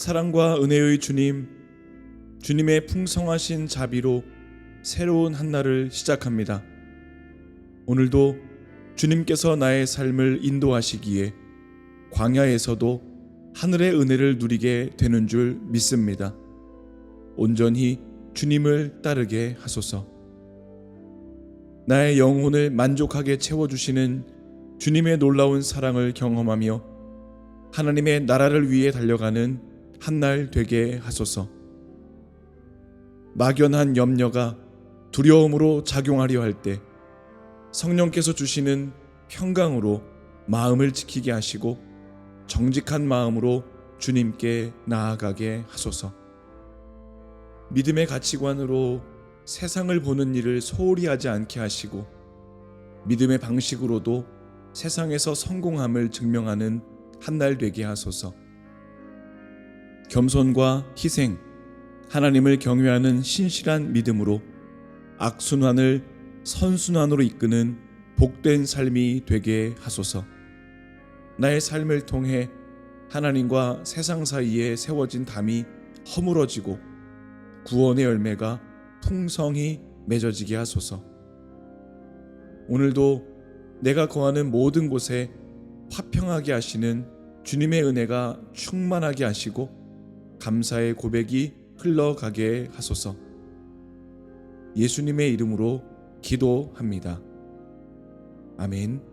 사랑과 은혜의 주님, 주님의 풍성하신 자비로 새로운 한 날을 시작합니다. 오늘도 주님께서 나의 삶을 인도하시기에 광야에서도 하늘의 은혜를 누리게 되는 줄 믿습니다. 온전히 주님을 따르게 하소서. 나의 영혼을 만족하게 채워주시는 주님의 놀라운 사랑을 경험하며 하나님의 나라를 위해 달려가는 한 날 되게 하소서. 막연한 염려가 두려움으로 작용하려 할 때 성령께서 주시는 평강으로 마음을 지키게 하시고 정직한 마음으로 주님께 나아가게 하소서. 믿음의 가치관으로 세상을 보는 일을 소홀히 하지 않게 하시고 믿음의 방식으로도 세상에서 성공함을 증명하는 한 날 되게 하소서. 겸손과 희생, 하나님을 경외하는 신실한 믿음으로 악순환을 선순환으로 이끄는 복된 삶이 되게 하소서. 나의 삶을 통해 하나님과 세상 사이에 세워진 담이 허물어지고 구원의 열매가 풍성히 맺어지게 하소서. 오늘도 내가 거하는 모든 곳에 화평하게 하시는 주님의 은혜가 충만하게 하시고 감사의 고백이 흘러가게 하소서. 예수님의 이름으로 기도합니다. 아멘.